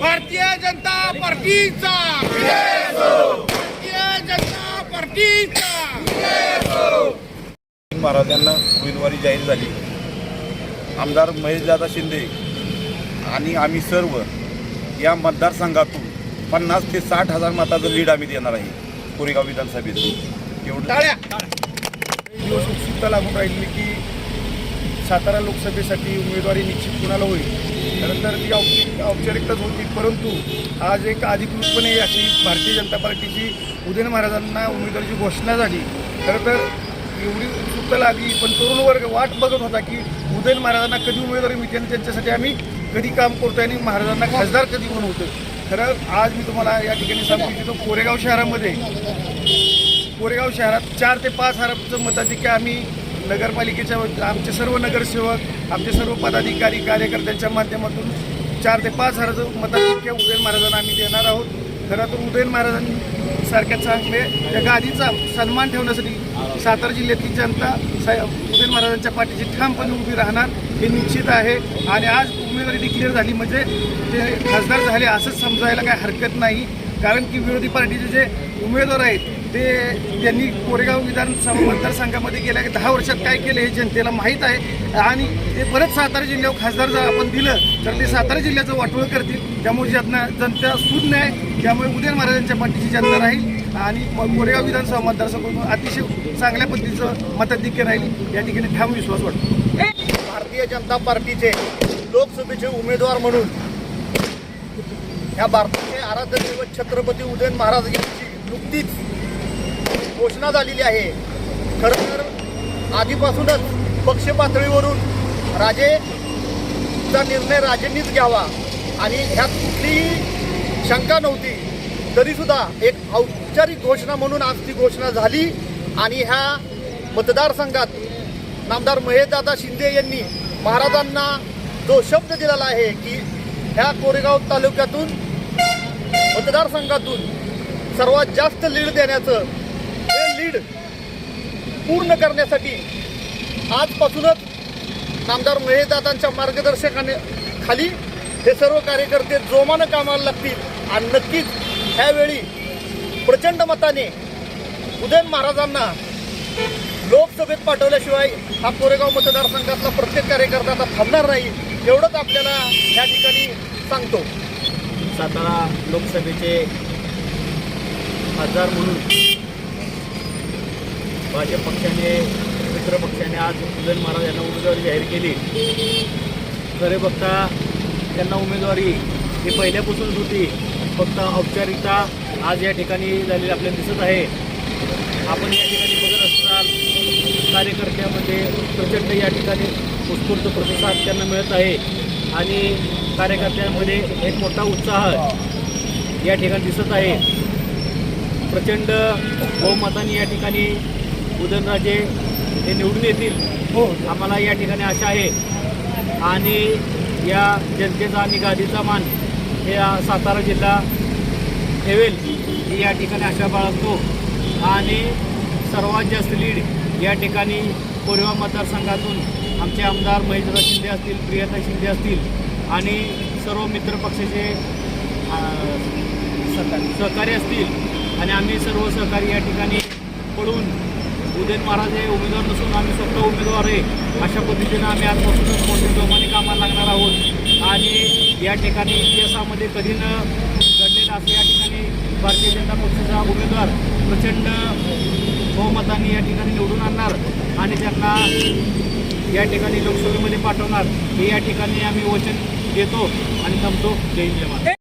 भारतीय जनता पार्टीचा! भारतीय जनता पार्टीचा! महाराज यांना उमेदवारी जाहीर झाली. आमदार महेशदादा शिंदे आणि आम्ही सर्व या मतदारसंघातून पन्नास ते साठ हजार मताचं लीड आम्ही देणार आहे कोरेगाव विधानसभेतून एवढं उत्सुकता लागून राहिली की सातारा लोकसभेसाठी उमेदवारी निश्चित कुणाला होईल? खरं तर ती औपचारिक औपचारिकताच होती. परंतु आज एक अधिकृतपणे अशी भारतीय जनता पार्टीची उदयन महाराजांना उमेदवारीची घोषणा झाली. खरं तर एवढी उत्सुकता लागली पण तरुण वर्ग वाट बघत होता की उदयन महाराजांना कधी उमेदवारी मिळते आणि त्यांच्यासाठी आम्ही कधी काम करतोय आणि महाराजांना खासदार कधी बनवतोय खरं आज मी तुम्हाला या ठिकाणी सांगू इच्छितो कोरेगाव शहरामध्ये कोरेगाव शहरात चार ते पाच हजाराचं मताधिक्य आम्ही नगरपालिकेच्या आमचे सर्व नगरसेवक आमचे सर्व पदाधिकारी कार्यकर्त्यांच्या माध्यमातून चार ते पाच हजाराचं मताधिक्य उदयन महाराजांना आम्ही देणार आहोत. खरं तर उदयन महाराजांसारख्या चांगले त्या गादीचा सन्मान ठेवण्यासाठी सातारा जिल्ह्यातली जनता सा उदयन महाराजांच्या पाठीची ठामपणे उभी राहणार हे निश्चित आहे. आणि आज उमेदवारी डिक्लेअर झाली म्हणजे ते खासदार झाले असंच समजायला काही हरकत नाही. कारण की विरोधी पार्टीचे जे उमेदवार आहेत ते त्यांनी कोरेगाव विधानसभा मतदारसंघामध्ये गेल्या दहा वर्षात काय केलं हे जनतेला माहीत आहे. आणि ते परत सातारा जिल्ह्यावर खासदार जर आपण दिलं तर ते सातारा जिल्ह्याचं वाटोळ करतील. त्यामुळे ज्यांना जनता शून्य आहे त्यामुळे उदयन महाराजांच्या पाठीची जनता राहील. आणि कोरेगाव विधानसभा मतदारसंघातून अतिशय चांगल्या पद्धतीचं मताधिक्य राहील. या ठिकाणी ठाम विश्वास वाटतो. भारतीय जनता पार्टीचे लोकसभेचे उमेदवार म्हणून या भारतीय आराध्य दैवत छत्रपती उदयन महाराज यांची नुकतीच घोषणा झालेली आहे. खरं तर आधीपासूनच पक्ष पातळीवरून राजेचा निर्णय राजेंनीच घ्यावा आणि ह्यात कुठलीही शंका नव्हती. तरीसुद्धा एक औपचारिक घोषणा म्हणून आज ती घोषणा झाली आणि ह्या मतदारसंघात नामदार महेशदादा शिंदे यांनी महाराजांना जो शब्द दिलेला आहे की ह्या कोरेगाव तालुक्यातून मतदारसंघातून सर्वात जास्त लीड देण्याचं हे लीड पूर्ण करण्यासाठी आजपासूनच नामदार महेशदादांच्या मार्गदर्शकाने खाली हे सर्व कार्यकर्ते जोमानं कामाला लागतील. आणि नक्कीच ह्यावेळी प्रचंड मताने उदयन महाराजांना लोकसभेत पाठवल्याशिवाय हा कोरेगाव मतदारसंघातला प्रत्येक कार्यकर्ता आता थांबणार नाही एवढंच आपल्याला या ठिकाणी सांगतो. सातारा लोकसभेचे खासदार म्हणून भाजप पक्षाने मित्र पक्षाने आज उदयन महाराज यांना उमेदवारी जाहीर केली. खरे बघता त्यांना उमेदवारी ही पहिल्यापासूनच होती. फक्त औपचारिकता आज या ठिकाणी झालेली आपल्याला दिसत आहे. आपण या ठिकाणी बघत असाल कार्यकर्त्यामध्ये प्रचंड या ठिकाणी उत्स्फूर्त प्रतिसाद त्यांना मिळत आहे. आणि कार्यकर्त्यांमध्ये एक मोठा उत्साह या ठिकाणी दिसत आहे. प्रचंड बहुमताने या ठिकाणी उदयनराजे हे निवडून येतील हो आम्हाला या ठिकाणी आशा आहे. आणि या जनतेचा आणि गादीचा मान हे सातारा जिल्हा ठेवेल ही या ठिकाणी आशा बाळगतो. आणि सर्वात जास्त लीड या ठिकाणी कोरेवा मतदारसंघातून आमचे आमदार महेंद्र शिंदे असतील प्रियता शिंदे असतील आणि सर्व मित्रपक्षाचे सहकारी सहकारी असतील आणि आम्ही सर्व सहकारी या ठिकाणी पळून उदयन महाराज हे उमेदवार नसून आम्ही स्वतः उमेदवार आहे अशा पद्धतीनं आम्ही आजपासूनच मोठ्या जोमाने कामाला लागणार आहोत. आणि या ठिकाणी इतिहासामध्ये कधी न घडलेलं असं या ठिकाणी भारतीय जनता पक्षाचा उमेदवार प्रचंड बहुमतांनी या ठिकाणी निवडून आणणार आणि त्यांना या ठिकाणी लोकसभेमध्ये पाठवणार. हे या ठिकाणी आम्ही वचन देतो आणि थांबतो. जय जवान